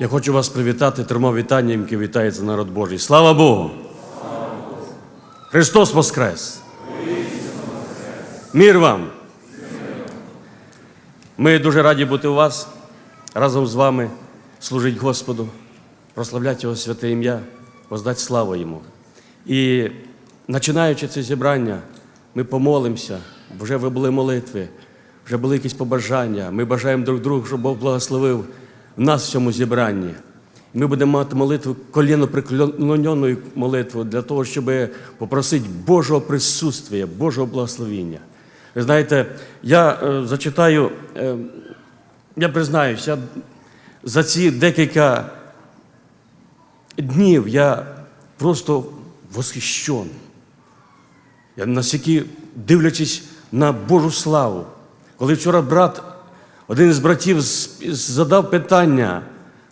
Я хочу вас привітати трьома вітанням, вітається народ Божий. Слава Богу! Христос Воскрес! Мір вам! Ми дуже раді бути у вас, разом з вами служить Господу, прославляти Його святе ім'я, воздати славу Йому. І починаючи це зібрання, ми помолимося, вже ви були молитви, вже були якісь побажання. Ми бажаємо друг другу, щоб Бог благословив нас в цьому зібранні. Ми будемо мати молитву, коліно молитву для того, щоб попросити Божого присутствия, Божого благословіння. Ви знаєте, я е, зачитаю, е, я признаюсь, я за ці декілька днів я просто восхищений. Я настільки дивлячись на Божу славу. Коли вчора брат, один із братів задав питання,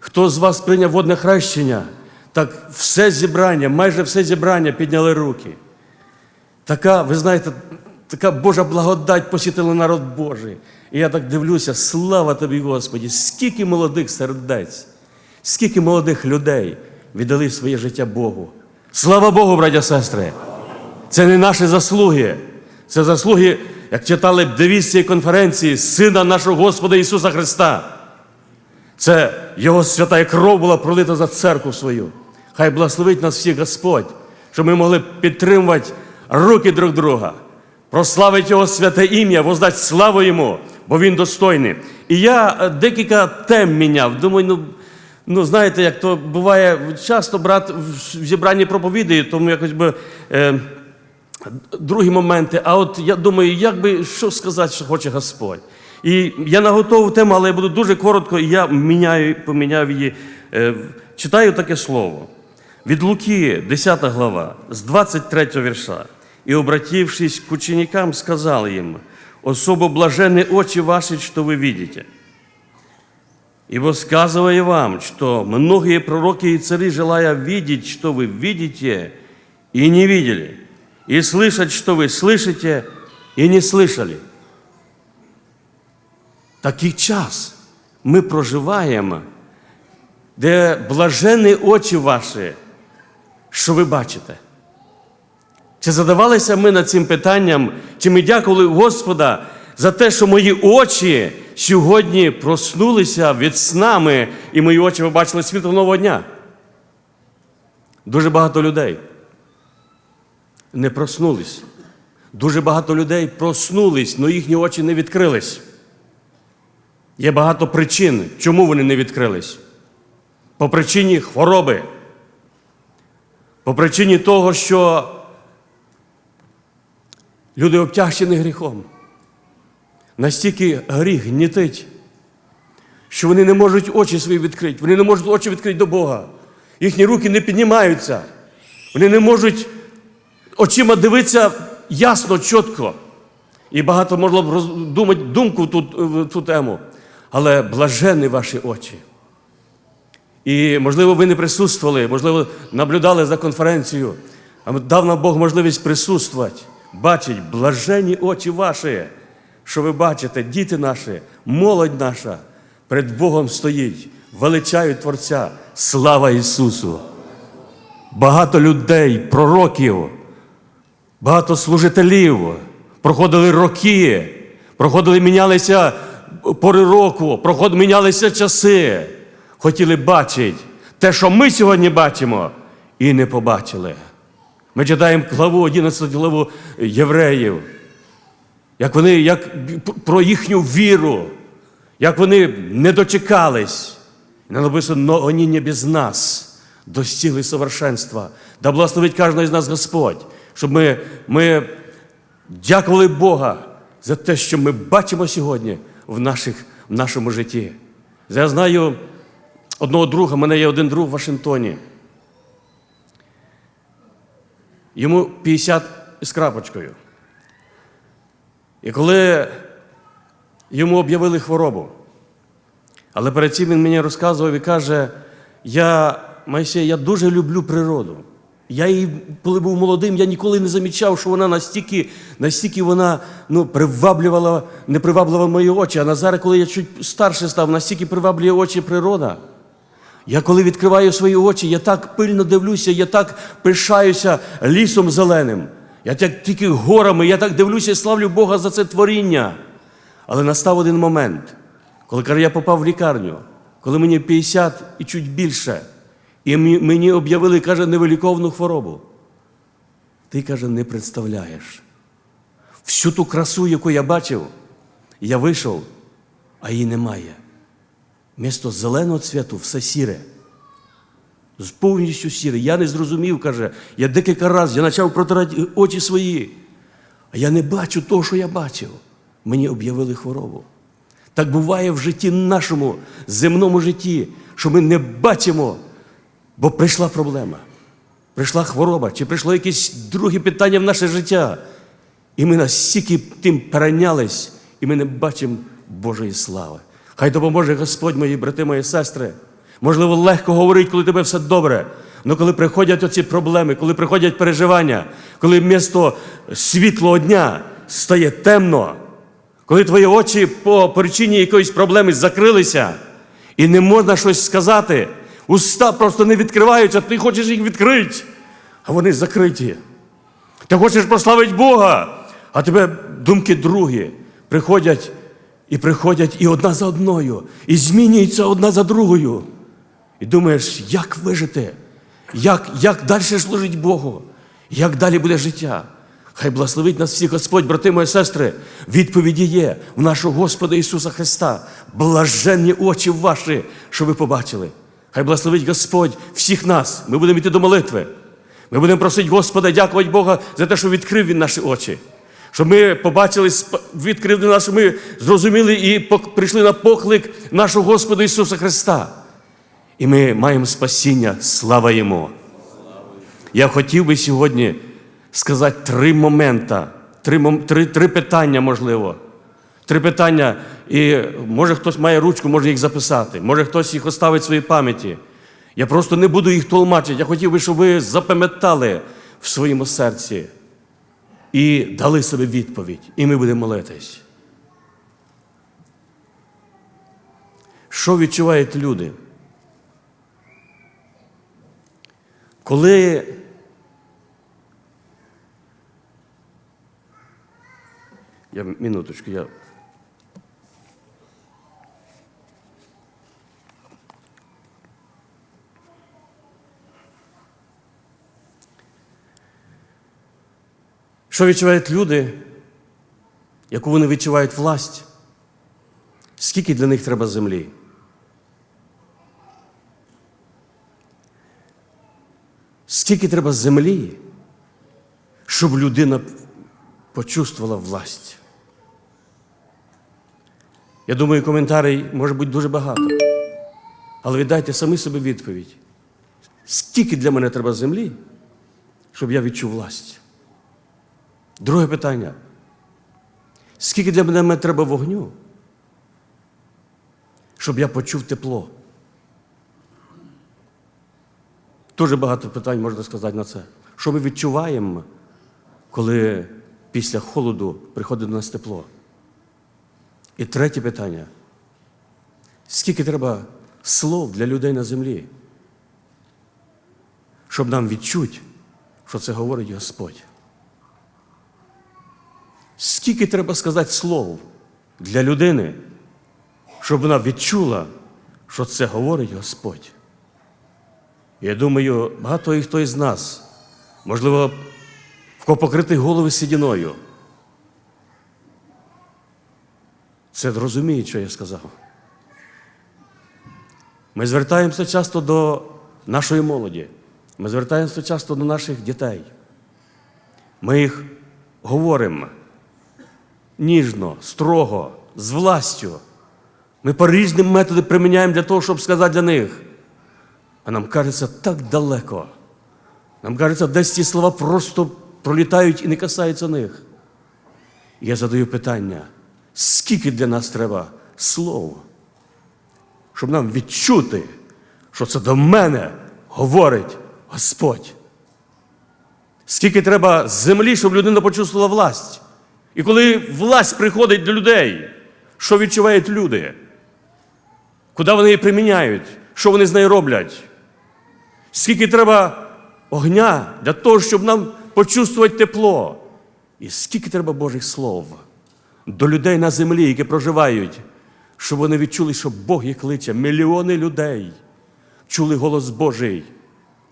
хто з вас прийняв водне хрещення, так все зібрання, майже все зібрання підняли руки. Така, ви знаєте, така Божа благодать посітила народ Божий. І я так дивлюся, слава тобі, Господі, скільки молодих сердець, скільки молодих людей віддали своє життя Богу. Слава Богу, браття сестри! Це не наші заслуги. Це заслуги, як читали б девіз конференції, Сина нашого Господа Ісуса Христа. Це Його свята кров була пролита за церкву свою. Хай благословить нас всіх Господь, щоб ми могли підтримувати руки друг друга, прославити Його святе ім'я, воздати славу Йому, бо Він достойний. І я е, декілька тем міняв. Думаю, ну, ну знаєте, як то буває, часто брат в зібранні проповідає, тому якось би. Е, другі моменти. А от я думаю, як би що сказати, що хоче Господь. І я наготовив тему, але я буду дуже коротко, і я міняю, поміняв її. Е, Читаю таке слово. Від Луки, 10 глава, з 23 вірша. І, обратившись к ученикам, сказал їм, особо блаженны очі ваші, що ви видите. Ибо сказываю вам, что многие пророки и цари, желая видеть, что вы видите, и не видели, и слышать, что вы слышите, и не слышали. Такий час ми проживаємо, де блаженні очі ваші, що ви бачите. Чи задавалися ми над цим питанням, чи ми дякували Господа за те, що мої очі сьогодні проснулися від снами, і мої очі побачили світло нового дня? Дуже багато людей не проснулись. Дуже багато людей проснулись, але їхні очі не відкрились. Є багато причин, чому вони не відкрились. По причині хвороби, по причині того, що люди обтяжені гріхом. Настільки гріх гнітить, що вони не можуть очі свої відкрити, вони не можуть очі відкрити до Бога. Їхні руки не піднімаються. Вони не можуть очима дивитися ясно, чітко. І багато можна б роздумати думку в ту, в ту тему. Але блаженні ваші очі. І, можливо, ви не присутствували, можливо, наблюдали за конференцією, а дав нам Бог можливість присутствувати, бачить блаженні очі ваші, що ви бачите, діти наші, молодь наша перед Богом стоїть, величають Творця. Слава Ісусу! Багато людей, пророків, багато служителів проходили роки, проходили, мінялися пори року, проходили, мінялися часи. Хотіли бачити те, що ми сьогодні бачимо, і не побачили. Ми читаємо главу, 11 главу євреїв, як вони, як про їхню віру, як вони не дочекались. І написано, но вони не без нас достигли совершенства. Да благословить кожного з нас Господь, щоб ми, ми дякували Бога за те, що ми бачимо сьогодні в, наших, в нашому житті. Я знаю одного друга, в мене є один друг в Вашингтоні. Йому 50 з крапочкою. І коли йому об'явили хворобу, але перед цим він мені розказував і каже: я, Майсей, я дуже люблю природу. Я її, коли був молодим, я ніколи не замічав, що вона настільки, настільки вона ну, приваблювала, не приваблювала мої очі. А на зараз, коли я чуть старше став, настільки приваблює очі природа. Я коли відкриваю свої очі, я так пильно дивлюся, я так пишаюся лісом зеленим. Я так тільки горами, я так дивлюся і славлю Бога за це творіння. Але настав один момент, коли я попав в лікарню, коли мені 50 і чуть більше, і мені- об'явили, каже, невиліковну хворобу. Ти, каже, не представляєш. Всю ту красу, яку я бачив, я вийшов, а її немає. Місто зеленого цвіту все сіре. З повністю сіре. Я не зрозумів, каже, я декілька разів я почав протирати очі свої. А я не бачу того, що я бачив. Мені об'явили хворобу. Так буває в житті нашому, земному житті, що ми не бачимо, бо прийшла проблема, прийшла хвороба, чи прийшло якесь друге питання в наше життя. І ми настільки тим перейнялись, і ми не бачимо Божої слави. Хай допоможе Господь, мої брати, мої сестри. Можливо, легко говорити, коли тебе все добре. Але коли приходять оці проблеми, коли приходять переживання, коли місто світлого дня стає темно, коли твої очі по причині якоїсь проблеми закрилися, і не можна щось сказати, уста просто не відкриваються, ти хочеш їх відкрити, а вони закриті. Ти хочеш прославити Бога, а тебе думки другі приходять і приходять і одна за одною, і змінюються одна за другою. І думаєш, як вижити, як, як далі служити Богу, як далі буде життя. Хай благословить нас всіх Господь, брати мої сестри. Відповіді є у нашого Господа Ісуса Христа. Блаженні очі ваші, що ви побачили. Хай благословить Господь всіх нас. Ми будемо йти до молитви. Ми будемо просити Господа, дякувати Бога за те, що відкрив Він наші очі. Щоб ми побачили, відкрив нас, щоб ми зрозуміли і прийшли на поклик нашого Господа Ісуса Христа. І ми маємо спасіння, слава Йому. Я хотів би сьогодні сказати три момента, три, три, три питання, можливо. Три питання, і може хтось має ручку, може їх записати, може хтось їх оставить в своїй пам'яті. Я просто не буду їх толмачити. Я хотів би, щоб ви запам'ятали в своєму серці і дали собі відповідь, і ми будемо молитись. Що відчувають люди? Коли я минуточку, я. Що відчувають люди, яку вони відчувають власть? Скільки для них треба землі? Скільки треба землі, щоб людина почувствувала власть? Я думаю, коментарей може бути дуже багато. Але віддайте самі собі відповідь. Скільки для мене треба землі, щоб я відчув власть? Друге питання. Скільки для мене треба вогню, щоб я почув тепло? Дуже багато питань можна сказати на це. Що ми відчуваємо, коли після холоду приходить до нас тепло? І третє питання. Скільки треба слов для людей на землі, щоб нам відчути, що це говорить Господь? Скільки треба сказати слов для людини, щоб вона відчула, що це говорить Господь? Я думаю, багато і хто із нас, можливо, в кого покрити голови сідіною. Це розуміє, що я сказав. Ми звертаємося часто до нашої молоді. Ми звертаємося часто до наших дітей. Ми їх говоримо ніжно, строго, з властю. Ми по різним методам приміняємо для того, щоб сказати для них. А нам кажеться так далеко. Нам кажеться, десь ці слова просто пролітають і не касаються них. Я задаю питання, скільки для нас треба слов, щоб нам відчути, що це до мене говорить Господь. Скільки треба землі, щоб людина почувствувала власть. І коли власть приходить до людей, що відчувають люди? Куди вони її приміняють? що вони з нею роблять. Скільки треба огня для того, щоб нам почувствувати тепло. І скільки треба Божих слов до людей на землі, які проживають, щоб вони відчули, що Бог їх кличе. Мільйони людей чули голос Божий,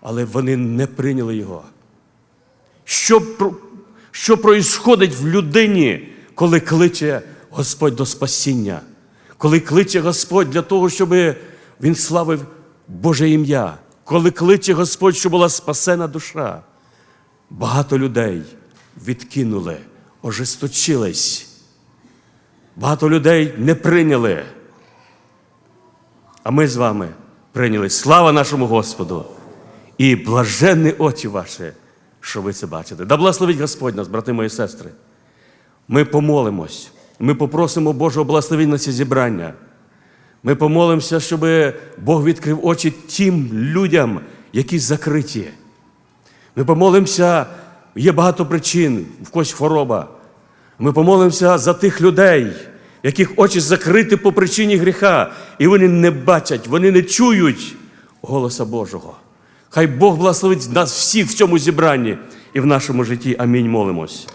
але вони не прийняли його. Що, що проїсходить в людині, коли кличе Господь до спасіння, коли кличе Господь для того, щоб Він славив Боже ім'я, коли кличе Господь, щоб була спасена душа. Багато людей відкинули, ожесточились. Багато людей не прийняли. А ми з вами прийняли. Слава нашому Господу! І блаженні очі ваші, що ви це бачите. Да благословить Господь нас, брати мої сестри. Ми помолимось, ми попросимо Божого благословення на ці зібрання. Ми помолимося, щоб Бог відкрив очі тим людям, які закриті. Ми помолимося, є багато причин, в когось хвороба. Ми помолимося за тих людей, яких очі закриті по причині гріха, і вони не бачать, вони не чують голоса Божого. Хай Бог благословить нас всіх в цьому зібранні і в нашому житті. Амінь. Молимось.